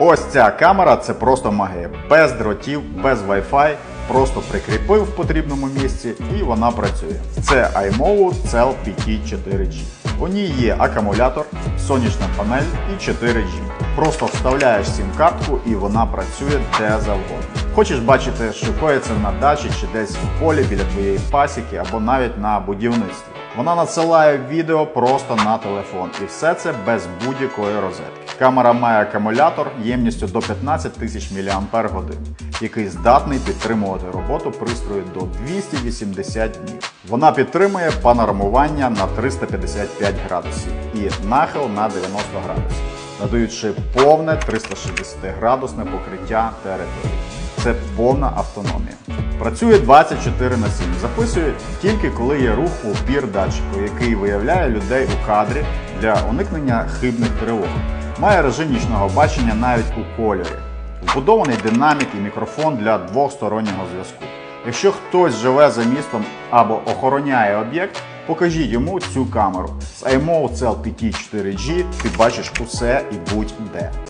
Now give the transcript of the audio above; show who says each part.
Speaker 1: Ось ця камера це просто магія. Без дротів, без Wi-Fi. Просто прикріпив в потрібному місці і вона працює. Це iMovie Cell PT4G. У ній є акумулятор, сонячна панель і 4G. Просто вставляєш сім-картку і вона працює де завгодно. Хочеш бачити, що коїться на дачі чи десь в полі біля твоєї пасіки або навіть на будівництві. Вона надсилає відео просто на телефон, і все це без будь-якої розетки. Камера має акумулятор ємністю до 15 тисяч мАч, який здатний підтримувати роботу пристрою до 280 днів. Вона підтримує панорамування на 355 градусів і нахил на 90 градусів, надаючи повне 360-градусне покриття території. Це повна автономія. Працює 24 на 7. Записує тільки коли є рух у упір датчику, який виявляє людей у кадрі для уникнення хибних тривог. Має режим нічного бачення навіть у кольорі. Вбудований динамік і мікрофон для двохстороннього зв'язку. Якщо хтось живе за містом або охороняє об'єкт, покажіть йому цю камеру. З iMovie Cell PT4G ти бачиш усе і будь-де.